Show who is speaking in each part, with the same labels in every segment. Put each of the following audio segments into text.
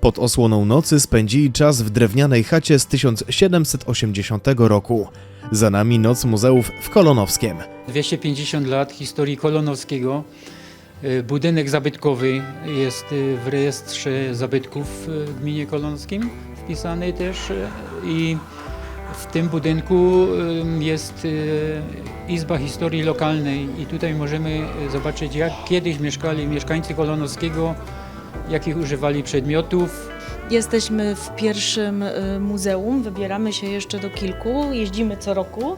Speaker 1: Pod osłoną nocy spędzili czas w drewnianej chacie z 1780 roku. Za nami Noc Muzeów w Kolonowskiem.
Speaker 2: 250 lat historii kolonowskiego. Y, Budynek zabytkowy jest y, w rejestrze zabytków y, w gminie kolonskim wpisany też i w tym budynku jest Izba Historii Lokalnej i tutaj możemy zobaczyć jak kiedyś mieszkali mieszkańcy kolonowskiego, jakich używali przedmiotów,
Speaker 3: Jesteśmy w pierwszym y, muzeum, wybieramy się jeszcze do kilku, jeździmy co roku.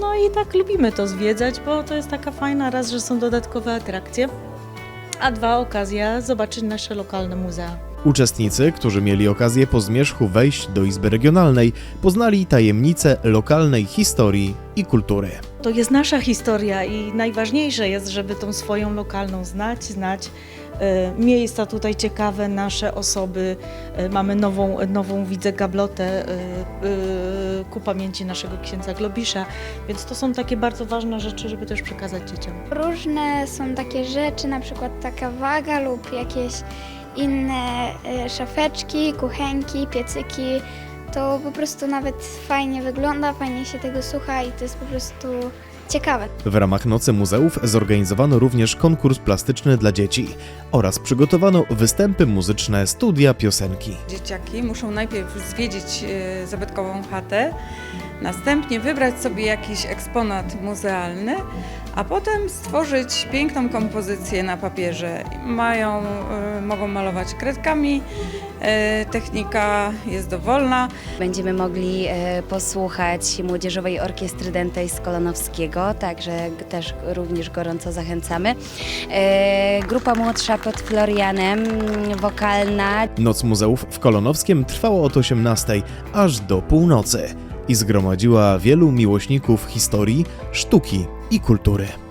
Speaker 3: No i tak lubimy to zwiedzać, bo to jest taka fajna raz, że są dodatkowe atrakcje, a dwa okazja zobaczyć nasze lokalne muzea.
Speaker 1: Uczestnicy, którzy mieli okazję po zmierzchu wejść do Izby Regionalnej, poznali tajemnice lokalnej historii i kultury.
Speaker 3: To jest nasza historia i najważniejsze jest, żeby tą swoją lokalną znać, znać y, miejsca tutaj ciekawe, nasze osoby. Y, Mamy nową, nową widzę gablotę y, ku pamięci naszego księdza Globisza, więc to są takie bardzo ważne rzeczy, żeby też przekazać dzieciom.
Speaker 4: Różne są takie rzeczy, na przykład taka waga lub jakieś inne e, szafeczki, kuchenki, piecyki. To po prostu nawet fajnie wygląda, fajnie się tego słucha i to jest po prostu ciekawe.
Speaker 1: W ramach Nocy Muzeów zorganizowano również konkurs plastyczny dla dzieci oraz przygotowano występy muzyczne studia piosenki.
Speaker 5: Dzieciaki muszą najpierw zwiedzić e, zabytkową chatę, następnie wybrać sobie jakiś eksponat muzealny, a potem stworzyć piękną kompozycję na papierze. Mają, e, mogą malować kredkami, e, technika jest dowolna.
Speaker 6: Będziemy mogli e, posłuchać Młodzieżowej Orkiestry Dentej z Kolonowskiego, także też również gorąco zachęcamy. E, Grupa młodsza pod Florianem, mm, wokalna,
Speaker 1: Noc Muzeów w Kolonowskim trwała od 18 aż do północy i zgromadziła wielu miłośników historii, sztuki i kultury.